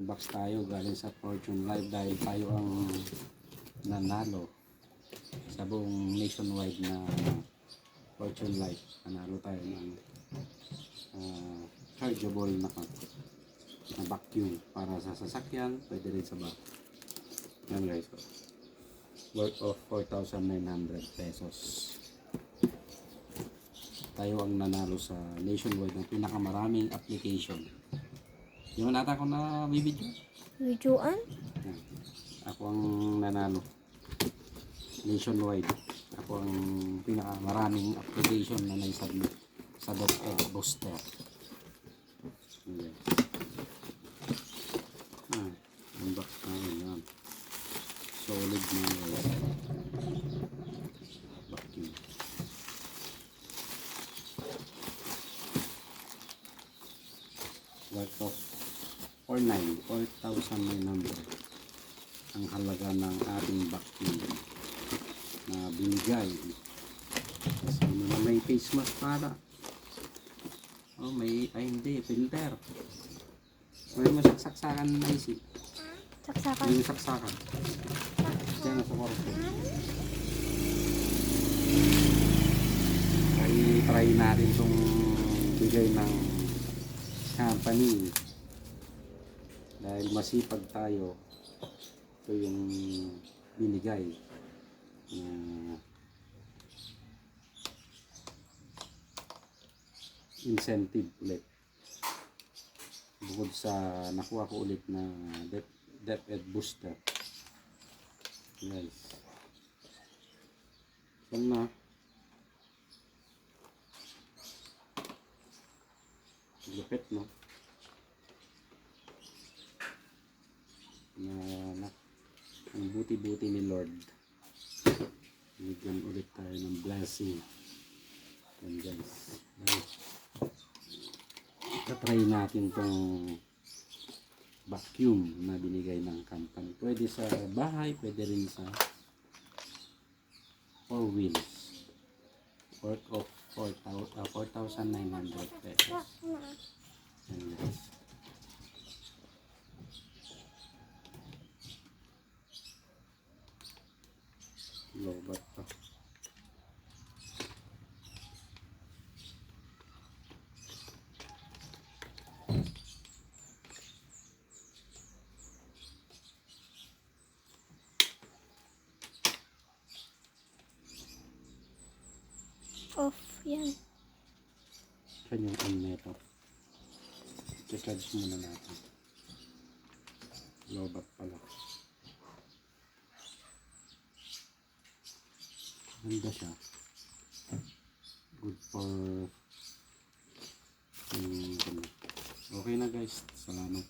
Box tayo galing sa Fortune Live dahil tayo ang nanalo sa buong nationwide na Fortune Live. Nanalo tayo ng ah, chargeable na, na vacuum para sa sasakyan, pwede rin sa bag. Yan guys. oh. Worth of 4,900 pesos. Tayo ang nanalo sa nationwide ng pinakamaraming application. Yung nata ko na bibidyo. Videoan? Yan. Ako ang nanalo. Nationwide. Ako ang pinakamaraming application na naisubmit sa DepEd Booster. Yes. Ah, unbox tayo yan. Solid na yan. Vacuum. Worth of 49, 4,900 ang halaga ng ating vacuum na binigay. Kasi na may face mask para. Oh, may, ay hindi, filter. May masaksakan na isip. Saksakan. May masaksakan. Diyan na sa kwarto. Ay, try natin itong bigay ng company. Dahil masipag tayo, ito yung binigay. na incentive ulit. Bukod sa nakuha ko ulit na Dep DepEd Booster. Guys. Yan na. Lupit, no? Na, na ang buti-buti ni Lord. Bigyan ulit tayo ng blessing. Yan guys. Tatry natin tong vacuum na binigay ng company. Pwede sa bahay, pwede rin sa four wheels. Worth of 4,000 uh, 4,900 pesos. Yan guys. Lobat pa. Off yan. Saan yung on nito? I-charge muna natin. Lobat pala. Ganda siya. Good for um, okay na guys. Salamat.